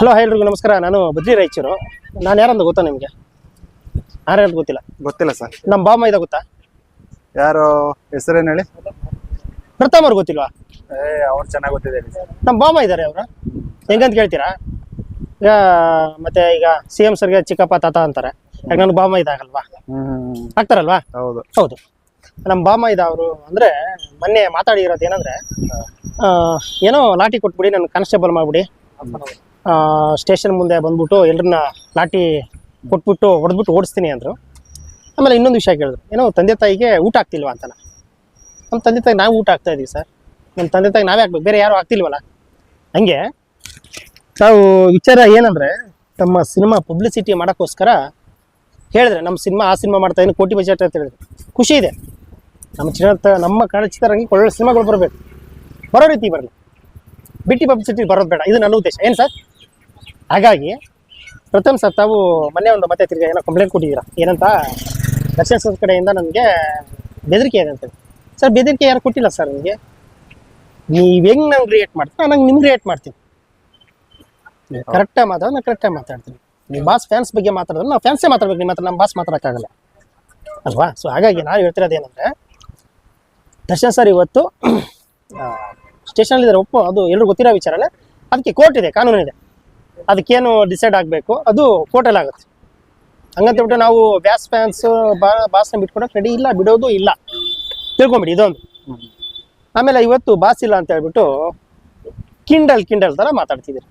Hello ಎಲ್ರಿಗೂ ನಮಸ್ಕಾರ. ನಾನು ಬದ್ರಿ ರಾಯಚೂರು. ನಾನು ಯಾರಂತ ಗೊತ್ತಾ ನಿಮಗೆ? ಯಾರ್ಯಾರು ಗೊತ್ತಿಲ್ಲ? ಗೊತ್ತಿಲ್ಲ ಸರ್. ನಮ್ಮ ಬಾಮ ಇದೆ ಗೊತ್ತಾ? ಯಾರು? ಹೆಸರೇನು ಹೇಳಿ? ಪ್ರಥಮ್ ಅವ್ರು ಗೊತ್ತಿಲ್ವಾ? ಏ ಅವ್ರು ಚೆನ್ನಾಗಿ ಗೊತ್ತಿದೆ ನಮ್ಮ ಬಾಮ ಇದ್ದಾರೆ ಅವರು. ಹೆಂಗಂತ ಕೇಳ್ತೀರಾ? ಈಗ ಮತ್ತೆ ಈಗ ಸಿ ಎಂ ಸರ್ಗೆ ಚಿಕ್ಕಪ್ಪ ತಾತ ಅಂತಾರೆ. ಯಾಕೆ ನನ್ನ ಬಾಮ ಇದಾಗಲ್ವಾ? ಹ್ಮ್ ಆಗ್ತಾರಲ್ವಾ? ಹೌದು. ಹೌದು. ನಮ್ಮ ಬಾಮ ಇದ ಅವರು ಅಂದರೆ ಮೊನ್ನೆ ಮಾತಾಡಿರೋದು ಏನಂದರೆ ಏನೋ ಲಾಠಿ ಕೊಟ್ಬಿಡಿ ನನ್ನ ಕಾನ್ಸ್ಟೇಬಲ್ ಮಾಡಿಬಿಡಿ. ಸ್ಟೇಷನ್ ಮುಂದೆ ಬಂದ್ಬಿಟ್ಟು ಎಲ್ಲರನ್ನ ಲಾಟಿ ಕೊಟ್ಬಿಟ್ಟು ಹೊಡೆದ್ಬಿಟ್ಟು ಓಡಿಸ್ತೀನಿ ಅಂದರು. ಆಮೇಲೆ ಇನ್ನೊಂದು ವಿಷಯ ಕೇಳಿದ್ರು. ಏನೋ ತಂದೆ ತಾಯಿಗೆ ಊಟ ಆಗ್ತಿಲ್ವಾ ಅಂತ ನಮ್ಮ ತಂದೆ ತಾಯಿಗೆ ನಾವು ಊಟ ಆಗ್ತಾ ಇದ್ದೀವಿ ಸರ್. ನಮ್ಮ ತಂದೆ ತಾಯಿಗೆ ನಾವೇ ಹಾಕ್ಬೇಕು ಬೇರೆ ಯಾರು ಆಗ್ತಿಲ್ವಲ್ಲ. ಹಂಗೆ ನಾವು ವಿಚಾರ ಏನಂದರೆ ತಮ್ಮ ಸಿನಿಮಾ ಪಬ್ಲಿಸಿಟಿ ಮಾಡೋಕ್ಕೋಸ್ಕರ ಹೇಳಿದ್ರೆ, ನಮ್ಮ ಸಿನಿಮಾ ಆ ಸಿನಿಮಾ ಮಾಡ್ತಾ ಇದ್ದೀನಿ ಕೋಟಿ ಬಜೆಟ್ ಅಂತ ಹೇಳಿದ್ರು. ಖುಷಿ ಇದೆ. ನಮ್ಮ ಚಿತ್ರ ನಮ್ಮ ಕನ್ನಡ ಚಿತ್ರರಂಗಿ ಒಳ್ಳೊಳ್ಳೆ ಸಿನಿಮಾಗಳು ಬರಬೇಕು. ಬರೋ ರೀತಿ ಬರಲಿ ಬಿಟ್ಟಿ ಪಬ್ಲಿಸಿಟಿ ಬರೋದು ಬೇಡ. ಇದು ನನ್ನ ಉದ್ದೇಶ. ಏನು ಸರ್? ಹಾಗಾಗಿ ಪ್ರಥಮ್ ಸರ್ ತಾವು ಮೊನ್ನೆ ಒಂದು ಮತ್ತೆ ತಿರ್ಗಿ ಏನೋ ಕಂಪ್ಲೇಂಟ್ ಕೊಟ್ಟಿದ್ದೀರಾ? ಏನಂತ? ದಕ್ಷಿಣ ಸರ್ ಕಡೆಯಿಂದ ನನಗೆ ಬೆದರಿಕೆ ಇದೆ ಅಂತೇಳಿ ಸರ್ ಬೆದರಿಕೆ ಯಾರು ಕೊಟ್ಟಿಲ್ಲ ಸರ್ ನನಗೆ ನೀವು ಹೆಂಗೆ ನಂಗೆ ರಿಯೇಟ್ ಮಾಡ್ತೀನಿ ನಂಗೆ ನಿಮ್ಗೆ ರಿಯೇಟ್ ಮಾಡ್ತೀನಿ. ಕರೆಕ್ಟಾಗಿ ಮಾತಾಡೋದು ನಾನು ಕರೆಕ್ಟಾಗಿ ಮಾತಾಡ್ತೀನಿ. ನೀವು ಬಾಸ್ ಫ್ಯಾನ್ಸ್ ಬಗ್ಗೆ ಮಾತಾಡಿದ್ರೆ ನಾವು ಫ್ಯಾನ್ಸೇ ಮಾತಾಡ್ಬೇಕು ನಿಮ್ಮ ಹತ್ರ ನಮ್ಮ ಬಾಸ್ ಮಾತಾಡೋಕ್ಕಾಗಲ್ಲ. ಅಲ್ವಾ? ಸೊ ಹಾಗಾಗಿ ನಾವು ಹೇಳ್ತಿರೋದು ಏನಂದರೆ ದರ್ಶನ್ ಸರ್ ಇವತ್ತು ಸ್ಟೇಷನಲ್ಲಿದ್ದಾರೆ ಒಪ್ಪು ಅದು ಎಲ್ಲರೂ ಗೊತ್ತಿರೋ ವಿಚಾರನೇ ಅದಕ್ಕೆ ಕೋರ್ಟ್ ಇದೆ ಕಾನೂನು ಇದೆ. ಅದಕ್ಕೇನು ಡಿಸೈಡ್ ಆಗಬೇಕು? ಅದು ಕೋಟಲ್ ಆಗುತ್ತೆ. ಹಂಗಂತ ಬಿಟ್ಟು ನಾವು ಬ್ಯಾಸ್ ಫ್ಯಾನ್ಸ್ ಬಾ, ಬಾಸ್ನ ಬಿಟ್ಕೊಡಕ್ಕೆ ರೆಡಿ ಇಲ್ಲ, ಬಿಡೋದು ಇಲ್ಲ. ತಿಳ್ಕೊಂಬಿಡಿ ಇದೊಂದು. ಆಮೇಲೆ ಇವತ್ತು ಬಾಸ್ ಇಲ್ಲ ಅಂತ ಹೇಳ್ಬಿಟ್ಟು ಕಿಂಡಲ್ ಕಿಂಡಲ್ ಥರ ಮಾತಾಡ್ತಿದ್ದೀರಿ.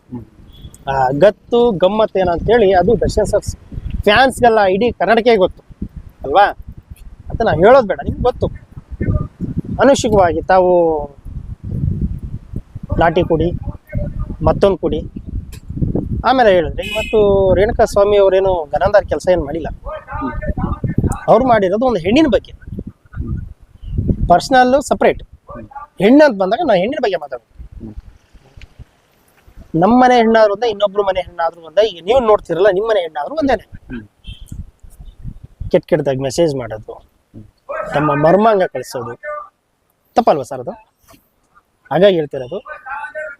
ಗತ್ತು ಗಮ್ಮತ್ತು ಏನಂತೇಳಿ ಅದು ದರ್ಶನ್ ಸರ್ ಫ್ಯಾನ್ಸ್ಗೆಲ್ಲ ಇಡೀ ಕರ್ನಾಟಕ ಗೊತ್ತು. ಅಲ್ವಾ? ಅಂತ ನಾನು ಹೇಳೋದು ಬೇಡ, ನಿಮ್ಗೆ ಗೊತ್ತು. ಅನುಷಿಕವಾಗಿ ತಾವು ಲಾಟಿ ಕುಡಿ, ಮತ್ತೊಂದು ಕುಡಿ ಆಮೇಲೆ ಹೇಳಿದ್ರೆ ಇವತ್ತು ರೇಣುಕಾ ಸ್ವಾಮಿ ಅವರೇನು ಗನಂದಾರ್ ಕೆಲಸ ಏನು ಮಾಡಿಲ್ಲ. ಅವ್ರು ಮಾಡಿರೋದು ಒಂದು ಹೆಣ್ಣಿನ ಬಗ್ಗೆ. ಪರ್ಸನಲ್ ಸಪ್ರೇಟ್ ಹೆಣ್ಣು ಅಂತ ಬಂದಾಗ ನಾವು ಹೆಣ್ಣಿನ ಬಗ್ಗೆ ಮಾತಾಡೋದು ನಮ್ಮ ಮನೆ ಹೆಣ್ಣಾದ್ರು ಒಂದೇ, ಇನ್ನೊಬ್ರು ಮನೆ ಹೆಣ್ಣಾದ್ರು ಒಂದೇ, ಈಗ ನೀವು ನೋಡ್ತಿರಲ್ಲ, ನಿಮ್ಮ ಮನೆ ಹೆಣ್ಣಾದ್ರು ಒಂದೇನೆ. ಕೆಟ್ಟ ಕೆಟ್ಟದಾಗಿ ಮೆಸೇಜ್ ಮಾಡೋದು, ತಮ್ಮ ಮರ್ಮಾಂಗ ಕಳಿಸೋದು, ತಪ್ಪಲ್ವಾ ಸರ್ ಅದು? ಹಾಗಾಗಿ ಹೇಳ್ತಿರೋದು,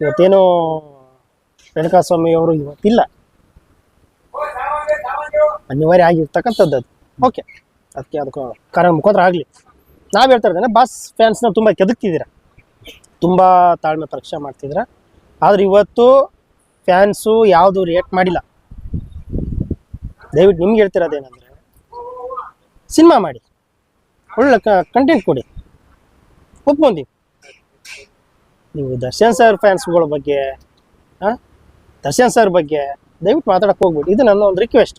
ಇವತ್ತೇನೋ ರೇಣುಕಾಸ್ವಾಮಿ ಅವರು ಇವತ್ತಿಲ್ಲ. ಅನಿವಾರ್ಯ ಆಗಿರ್ತಕ್ಕಂಥದ್ದು ಅದು. ಓಕೆ ಅದಕ್ಕೆ ಅದಕ್ಕೆ ಕಾರಣ ಮುಖಾಂತರ ಆಗಲಿ. ನಾವು ಹೇಳ್ತಾ ಇದ್ದೇನೆ ಬಾಸ್ ಫ್ಯಾನ್ಸ್ನ ತುಂಬ ಕೆದಕ್ತಿದ್ದೀರ? ತುಂಬ ತಾಳ್ಮೆ ಪರೀಕ್ಷೆ ಮಾಡ್ತಿದ್ದೀರ? ಆದರೆ ಇವತ್ತು ಫ್ಯಾನ್ಸು ಯಾವುದು ರಿಯಾಕ್ಟ್ ಮಾಡಿಲ್ಲ. ದಯವಿಟ್ಟು ನಿಮ್ಗೆ ಹೇಳ್ತಿರೋದೇನೆಂದರೆ ಸಿನಿಮಾ ಮಾಡಿ. ಒಳ್ಳೆ ಕಂಟೆಂಟ್ ಕೊಡಿ. ಒಪ್ಕೊಂಡಿ. ನೀವು ದರ್ಶನ್ ಸರ್ ಫ್ಯಾನ್ಸ್ಗಳ ಬಗ್ಗೆ, ಆ? ದರ್ಶನ್ ಸರ್ ಬಗ್ಗೆ ದಯವಿಟ್ಟು ಮಾತಾಡಕ್ಕೆ ಹೋಗ್ಬಿಡಿ. ಇದು ನನ್ನ ಒಂದು ರಿಕ್ವೆಸ್ಟ್